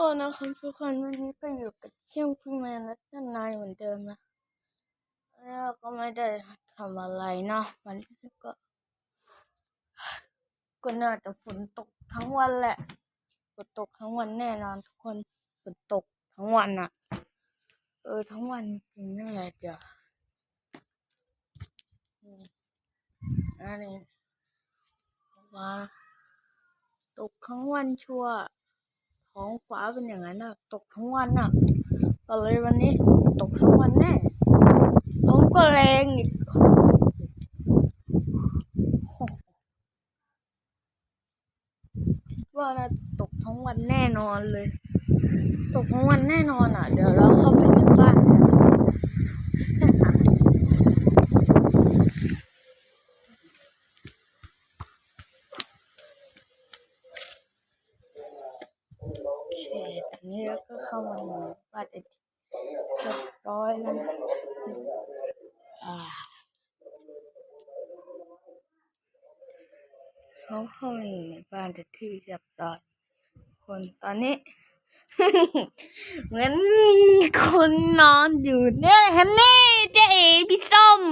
ก็นะครับทุกคนวันนี้ก็อยู่กับเชี่ยงพึ่งแมนและท่านนายเหมือนเดิมนะแล้วก็ไม่ได้ทำอะไรเนาะวันนี้ก็ ก็น่าจะฝนตกทั้งวันแหละฝนตกทั้งวันแน่นอนทุกคนฝนตกทั้งวันอะเออทั้งวันจริงนั่นแหละเดี๋ยวอันนี้ว่าตกทั้งวันชัวร์ ท้องฟ้าเป็นอย่างนั้นนะตกทั้งวันนะก็เลยวันนี้ตกทั้งวันแน่ลมก็แรงอีกคิดว่าน่าจะตกทั้งวันแน่นอนเลย ตกทั้งวันแน่นอนอะเดี๋ยวเราเข้าไปในบ้านกันโอ เคตอนนี้เราก็เข้ามาในบ้านเป็นที่เรียบร้อยแล้วนะอ่าเขาเข้ามาอยู่ในบ้านที่เรียบร้อยคนตอนนี้ เหมือนคนนอนอยู่เนี่ยฮันนี่เจ๊เอ๋พี่ส้ม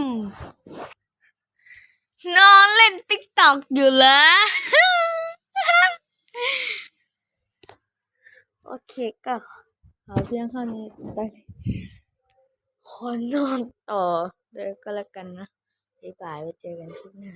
นอนเล่นติ๊กตอกอยู่เหรอ โอเคก็ขอเพียงเท่านี้ไปขอนอนต่อเลยก็แล้วกันนะบ๊ายบายไว้เจอกันที่หน้า